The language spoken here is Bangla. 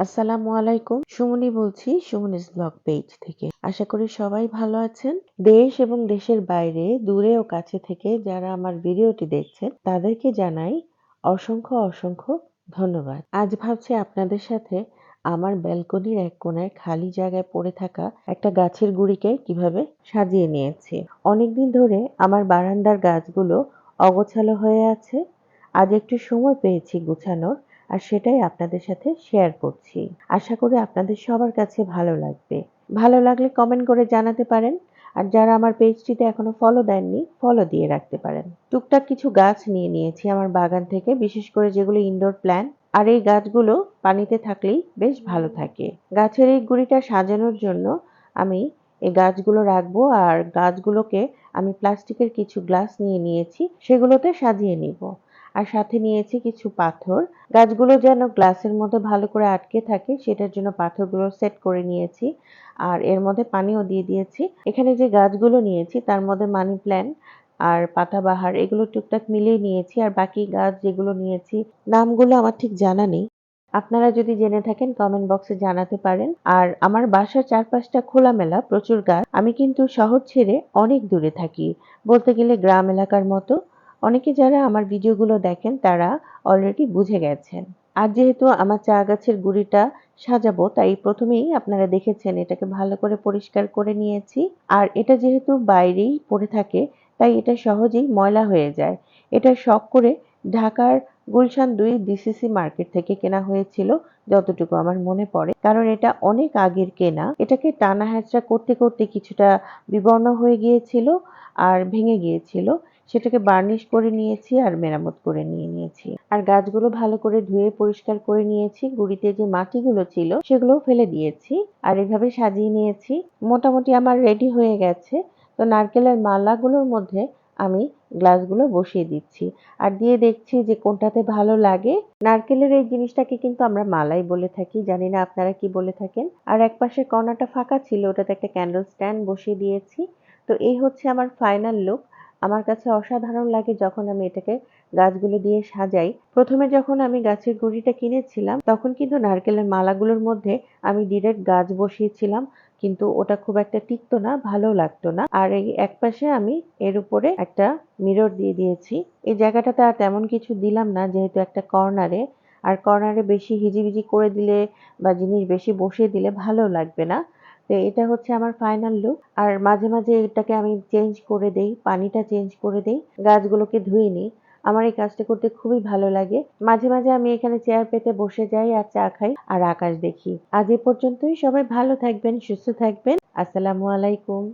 আসসালামু আলাইকুম। সুমনি বলছি, সুমনিস ব্লগ পেজ থেকে। আশা করি সবাই ভালো আছেন। দেশ এবং দেশের বাইরে, দূরে ও কাছে থেকে যারা আমার ভিডিওটি দেখছেন, তাদেরকে জানাই অসংখ্য অসংখ্য ধন্যবাদ। আজ ভাবছি আপনাদের সাথে আমার ব্যালকনির এক কোনায় খালি জায়গায় পড়ে থাকা একটা গাছের গুড়িকে কীভাবে সাজিয়ে নিয়েছি। অনেকদিন ধরে আমার বারান্দার গাছগুলো অগোছালো হয়ে আছে। আজ একটু সময় পেয়েছি গুছানোর। আর সেটাই আপনাদের সাথে শেয়ার করছি। আশা করি আপনাদের সবার কাছে ভালো লাগবে। ভালো লাগলে কমেন্ট করে জানাতে পারেন। আর যারা আমার পেজটিতে এখনও ফলো দেননি ফলো দিয়ে রাখতে পারেন। টুকটাক কিছু গাছ নিয়ে নিয়েছি আমার বাগান থেকে, বিশেষ করে যেগুলো ইনডোর প্ল্যান্ট আর এই গাছগুলো পানিতে থাকলেই বেশ ভালো থাকে। গাছের এই গুড়িটা সাজানোর জন্য আমি এই গাছগুলো রাখব আর গাছগুলোকে আমি প্লাস্টিকের কিছু গ্লাস নিয়ে নিয়েছি, সেগুলোতে সাজিয়ে নিব। আর সাথে নিয়েছি কিছু পাথর। গাছগুলো যেন গ্লাসের মধ্যে ভালো করে আটকে থাকে, সেটার জন্য পাথরগুলো সেট করে নিয়েছি। আর এর মধ্যে পানিও দিয়ে দিয়েছি। এখানে যে গাছগুলো নিয়েছি, তার মধ্যে মানি প্ল্যান্ট আর পাতাবাহার, এগুলো টুকটাক মিলিয়ে নিয়েছি। আর বাকি গাছ যেগুলো নিয়েছি, নামগুলো আমার ঠিক জানা নেই। আপনারা যদি জেনে থাকেন কমেন্ট বক্সে জানাতে পারেন। আর আমার বাসার চারপাশটা খোলামেলা, প্রচুর গাছ। আমি কিন্তু শহর ছেড়ে অনেক দূরে থাকি। বলতে গেলে গ্রাম এলাকার মতো। অনেকে যারা আমার ভিডিওগুলো দেখেন, তারা অলরেডি বুঝে গেছেন। আর যেহেতু আমার চা গাছের গুড়িটা সাজাবো, তাই প্রথমেই আপনারা দেখেছেন এটাকে ভালো করে পরিষ্কার করে নিয়েছি। আর এটা যেহেতু বাইরেই পড়ে থাকে, তাই এটা সহজেই ময়লা হয়ে যায়। এটা শখ করে ঢাকার গুলশান দুই ডিসিসি মার্কেট থেকে কেনা হয়েছিল, যতটুকু আমার মনে পড়ে। কারণ এটা অনেক আগের কেনা। এটাকে টানা হ্যাচড়া করতে করতে কিছুটা বিবর্ণ হয়ে গিয়েছিল আর ভেঙে গিয়েছিল। সেটাকে বার্নিশ করে নিয়েছি আর মেরামত করে নিয়ে নিয়েছি। আর গাছগুলো ভালো করে ধুয়ে পরিষ্কার করে নিয়েছি। গুড়িতে যে মাটিগুলো ছিল সেগুলো ফেলে দিয়েছি। আর এভাবে সাজিয়ে নিয়েছি। মোটামুটি আমার রেডি হয়ে গেছে। তো নারকেলের মালাগুলোর মধ্যে আমি গ্লাসগুলো বসিয়ে দিচ্ছি। আর দিয়ে দেখছি যে কোনটাতে ভালো লাগে। নারকেলের এই জিনিসটাকে কিন্তু আমরা মালাই বলে থাকি। জানি না আপনারা কি বলে থাকেন। আর এক পাশে কর্নারটা ফাঁকা ছিল, ওটাতে একটা ক্যান্ডেল স্ট্যান্ড বসিয়ে দিয়েছি। তো এই হচ্ছে আমার ফাইনাল লুক আমার কাছে অসাধারণ লাগে যখন আমি এটাকে গাছগুলো দিয়ে সাজাই। প্রথমে যখন আমি গাছের গুঁড়িটা কিনেছিলাম, তখন কিন্তু নারকেলের মালাগুলোর মধ্যে আমি ডিরেক্ট গাছ বসিয়েছিলাম, কিন্তু ওটা খুব একটা টিকতো না, ভালো লাগতো না। আর এই এক পাশে আমি এর উপরে একটা মিরর দিয়ে দিয়েছি। এই জায়গাটাতে আর তেমন কিছু দিলাম না, যেহেতু একটা কর্নারে আর কর্নারে বেশি হিজিবিজি করে দিলে বা জিনিস বেশি বসিয়ে দিলে ভালো লাগবে না। তো এটা হচ্ছে আমার ফাইনাল লুক আর মাঝে মাঝে এটাকে আমি চেঞ্জ করে দেই, পানিটা চেঞ্জ করে দেই, গাছগুলোকে ধুয়ে নিই। আমার এই কাজটা করতে খুবই ভালো লাগে। মাঝে মাঝে আমি এখানে চেয়ার পেতে বসে যাই আর চা খাই আর আকাশ দেখি। আজ এ পর্যন্তই। সবাই ভালো থাকবেন, সুস্থ থাকবেন। আসসালামু আলাইকুম।